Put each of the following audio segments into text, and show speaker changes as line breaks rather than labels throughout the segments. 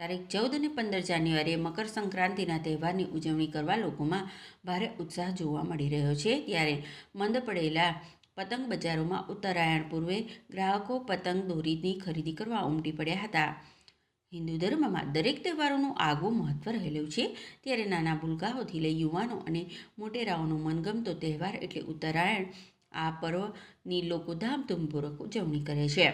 તારીખ ચૌદ અને પંદર જાન્યુઆરીએ મકર સંક્રાંતિના તહેવારની ઉજવણી કરવા લોકોમાં ભારે ઉત્સાહ જોવા મળી રહ્યો છે. ત્યારે મંદ પડેલા પતંગ બજારોમાં ઉત્તરાયણ પૂર્વે ગ્રાહકો પતંગ દોરીની ખરીદી કરવા ઉમટી પડ્યા હતા. હિન્દુ ધર્મમાં દરેક તહેવારોનું આગવું મહત્વ રહેલું છે. ત્યારે નાના ભૂલકાઓથી લઈ યુવાનો અને મોટેરાઓનો મનગમતો તહેવાર એટલે ઉત્તરાયણ, આ પર્વની લોકો ધામધૂમપૂર્વક ઉજવણી કરે છે.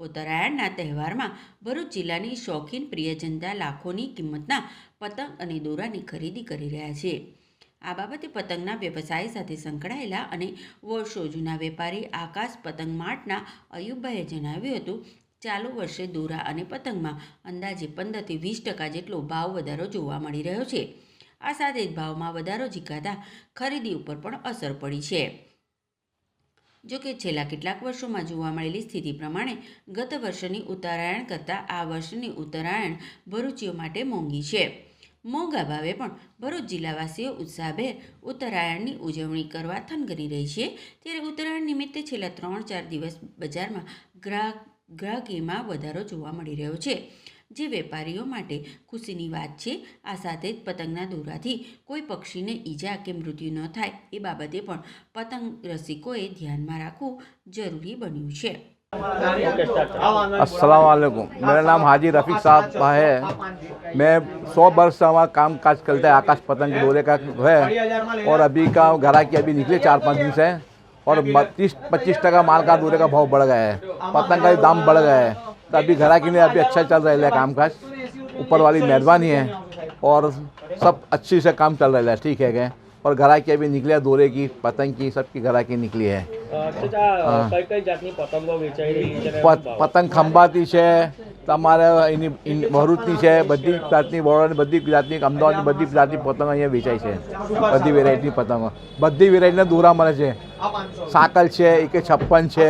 ઉત્તરાયણના તહેવારમાં ભરૂચ જિલ્લાની શોખીન પ્રિય જનતા લાખોની કિંમતના પતંગ અને દોરાની ખરીદી કરી રહ્યા છે. આ બાબતે પતંગના વ્યવસાય સાથે સંકળાયેલા અને વર્ષો જૂના વેપારી આકાશ પતંગ માર્ટના અયુબભાઈએ જણાવ્યું હતું, ચાલુ વર્ષે દોરા અને પતંગમાં અંદાજે પંદરથી વીસ ટકા જેટલો ભાવ વધારો જોવા મળી રહ્યો છે. આ સાથે જ ભાવમાં વધારો ઝીકાતા ખરીદી ઉપર પણ અસર પડી છે. જો કે છેલ્લા કેટલાક વર્ષોમાં જોવા મળેલી સ્થિતિ પ્રમાણે ગત વર્ષની ઉત્તરાયણ કરતાં આ વર્ષની ઉત્તરાયણ ભરૂચીઓ માટે મોંઘી છે. મોંઘા ભાવે પણ ભરૂચ જિલ્લાવાસીઓ ઉત્સાહભેર ઉત્તરાયણની ઉજવણી કરવા થનગની રહી છે. ત્યારે ઉત્તરાયણ નિમિત્તે છેલ્લા ત્રણ ચાર દિવસ બજારમાં ગ્રાહક ગ્રાહકીમાં વધારો જોવા મળી રહ્યો છે. જે વેપારીઓ માટે ખુશીની વાત છે આ સાથે જ પતંગના દોરાથી કોઈ પક્ષીને ઈજા કે મૃત્યુ ન થાય એ બાબતે પણ પતંગ રસિકોએ ધ્યાનમાં રાખવું જરૂરી બન્યું છે
अस्सलाम वालेकुम मेरा नाम हाजी रफ़ीक साहब है मैं सौ वर्ष से हमारा काम काज करता है आकाश पतंग के दौरे का है और अभी का घरा की अभी निकले चार पाँच दिन से और बत्तीस पच्चीस टका माल का दौरे का भाव बढ़ गया है पतंग का भी दाम बढ़ गया है तो अभी घरा के लिए अभी अच्छा चल रहा है काम काज ऊपर वाली मेहरबानी है और सब अच्छी से काम चल रहा है ठीक है क्या और घरा की अभी निकले दौरे की पतंग की सबकी घरा की निकली है
અચ્છા કઈ કઈ જાતની પતંગો વેચાઈ રહી છે અને
પ-
શું ભાવ?
પતંગ ખંભાતી છે તમારે એની ઇન- ભરૂચની છે બધી જાતની બરોડાની બધી જાતની અમદાવાદની બધી જાતની પતંગો અહીંયા વેચાય છે બધી વેરાયટીની પતંગો બધી વેરાયટીના દોરા મળે છે સાકલ છે એકે છપ્પન છે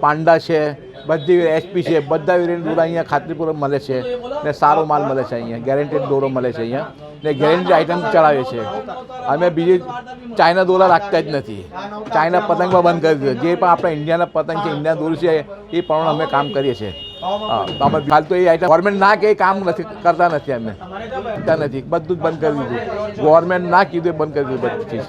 પાંડા છે બધી એચપી છે, બધા વેરિયન્ટ દોરા અહીંયા ખાતરીપૂર્વક મળે છે ને સારો માલ મળે છે અહીંયા ગેરંટેડ દોરો મળે છે અહીંયા ને ગેરંટી આઇટમ ચડાવે છે. અમે બીજી ચાઇના દોરા રાખતા જ નથી. ચાઇના પતંગમાં બંધ કરી દીધો. જે પણ આપણા ઇન્ડિયાના પતંગ છે ઇન્ડિયા દોર છે, એ પ્રમાણે અમે કામ કરીએ છીએ. અમે હાલ તો એ આઈટમ ગવર્મેન્ટ ના કે કામ નથી, કરતા નથી અમે. કરતા નથી. બધું જ બંધ કરી દીધું. ગવર્મેન્ટ ના કીધું એ બંધ કરી દીધું બધી.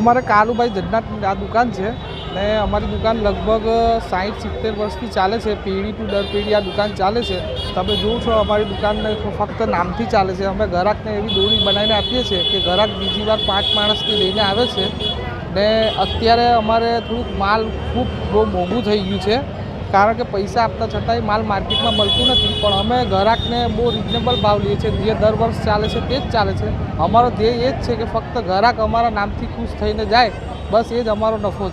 અમારે કાલુભાઈ જગન્નાથની આ દુકાન છે. ને અમારી દુકાન લગભગ સાઠ સિત્તેર વર્ષથી ચાલે છે. પેઢી ટુ દર પેઢી આ દુકાન ચાલે છે. તમે જોવો છો, અમારી દુકાનને ફક્ત નામથી ચાલે છે. અમે ગ્રાહકને એવી દોરી બનાવીને આપીએ છીએ કે ગ્રાહક બીજી વાર પાંચ માણસથી લઈને આવે છે. ને અત્યારે અમારે થોડુંક માલ ખૂબ બહુ મોંઘું થઈ ગયું છે. કારણ કે પૈસા આપતા છતાંય માલ માર્કેટમાં મળતું નથી. પણ અમે ગ્રાહકને બહુ રિઝનેબલ ભાવ લઈએ છીએ. જે દર વર્ષ ચાલે છે તે જ ચાલે છે. અમારો ધ્યેય એ જ છે કે ફક્ત ગ્રાહક અમારા નામથી ખુશ થઈને જાય. બસ એ જ અમારો નફો છે.